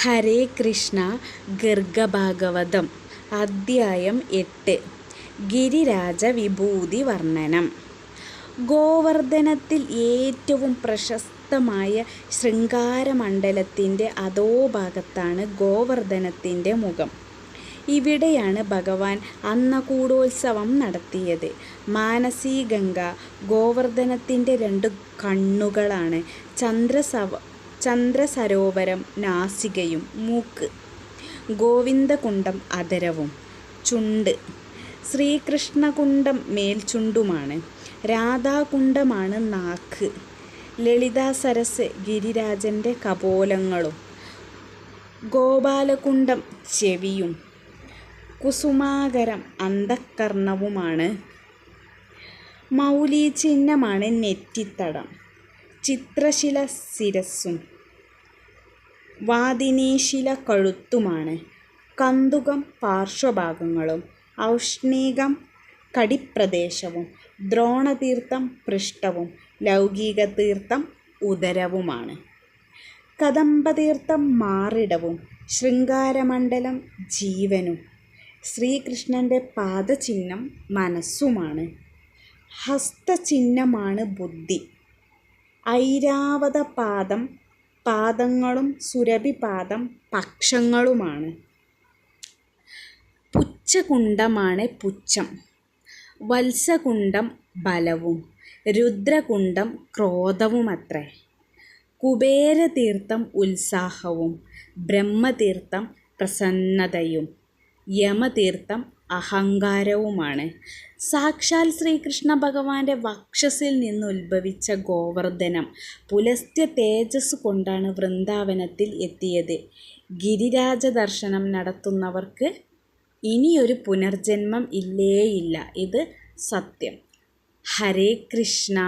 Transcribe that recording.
ഹരേ കൃഷ്ണ ഗർഗഭാഗവതം അദ്ധ്യായം എട്ട്. ഗിരിരാജ വിഭൂതി വർണനം. ഗോവർദ്ധനത്തിൽ ഏറ്റവും പ്രശസ്തമായ ശൃംഗാരമണ്ഡലത്തിന്റെ അധോഭാഗത്താണ് ഗോവർദ്ധനത്തിന്റെ മുഖം. ഇവിടെയാണ് ഭഗവാൻ അന്നകൂടോത്സവം നടത്തിയത്. മാനസീഗംഗ ഗോവർദ്ധനത്തിന്റെ രണ്ട് കണ്ണുകളാണ് ചന്ദ്രസവ ചന്ദ്രസരോവരം നാസികയും മൂക്ക്. ഗോവിന്ദകുണ്ടം അധരവും. ചുണ്ട്. ശ്രീകൃഷ്ണകുണ്ടം മേൽചുണ്ടുമാണ്. രാധാകുണ്ടമാണ് നാക്ക്. ലളിതാസരസ് ഗിരിരാജന്റെ കപോലങ്ങളും. ഗോപാലകുണ്ടം ചെവിയും. കുസുമാകരം മൗലി മൗലീചിഹ്നമാണ് നെറ്റിത്തടം. ചിത്രശില ശിരസ്സും. വാദിനീശില കഴുത്തുമാണ്. കന്തുകം പാർശ്വഭാഗങ്ങളും ഔഷ്ണീകം കടിപ്രദേശവും ദ്രോണതീർത്ഥം പൃഷ്ഠവും ലൗകികതീർത്ഥം ഉദരവുമാണ്. കദംബതീർത്ഥം മാറിടവും ശൃംഗാരമണ്ഡലം ജീവനും ശ്രീകൃഷ്ണന്റെ പാദചിഹ്നം മനസ്സുമാണ്. ഹസ്തചിഹ്നമാണ് ബുദ്ധി. ഐരാവതപാദം പാദങ്ങളും സുരഭിപാദം പക്ഷങ്ങളുമാണ്. പുച്ഛകുണ്ഡമാണ് പുച്ഛം. വത്സകുണ്ഡം ബലവും രുദ്രകുണ്ഡം ക്രോധവുമത്രേ. കുബേരതീർത്ഥം ഉത്സാഹവും ബ്രഹ്മതീർത്ഥം പ്രസന്നതയും യമതീർത്ഥം അഹങ്കാരവുമാണ്. സാക്ഷാൽ ശ്രീകൃഷ്ണ ഭഗവാന്റെ വക്ഷസിൽ നിന്ന് ഉത്ഭവിച്ച ഗോവർദ്ധനം പുലസ്ത്യ തേജസ് കൊണ്ടാണ് വൃന്ദാവനത്തിൽ എത്തിയത്. ഗിരിരാജ ദർശനം നടത്തുന്നവർക്ക് ഇനിയൊരു പുനർജന്മം ഇല്ലേയില്ല. ഇത് സത്യം. ഹരേ കൃഷ്ണ.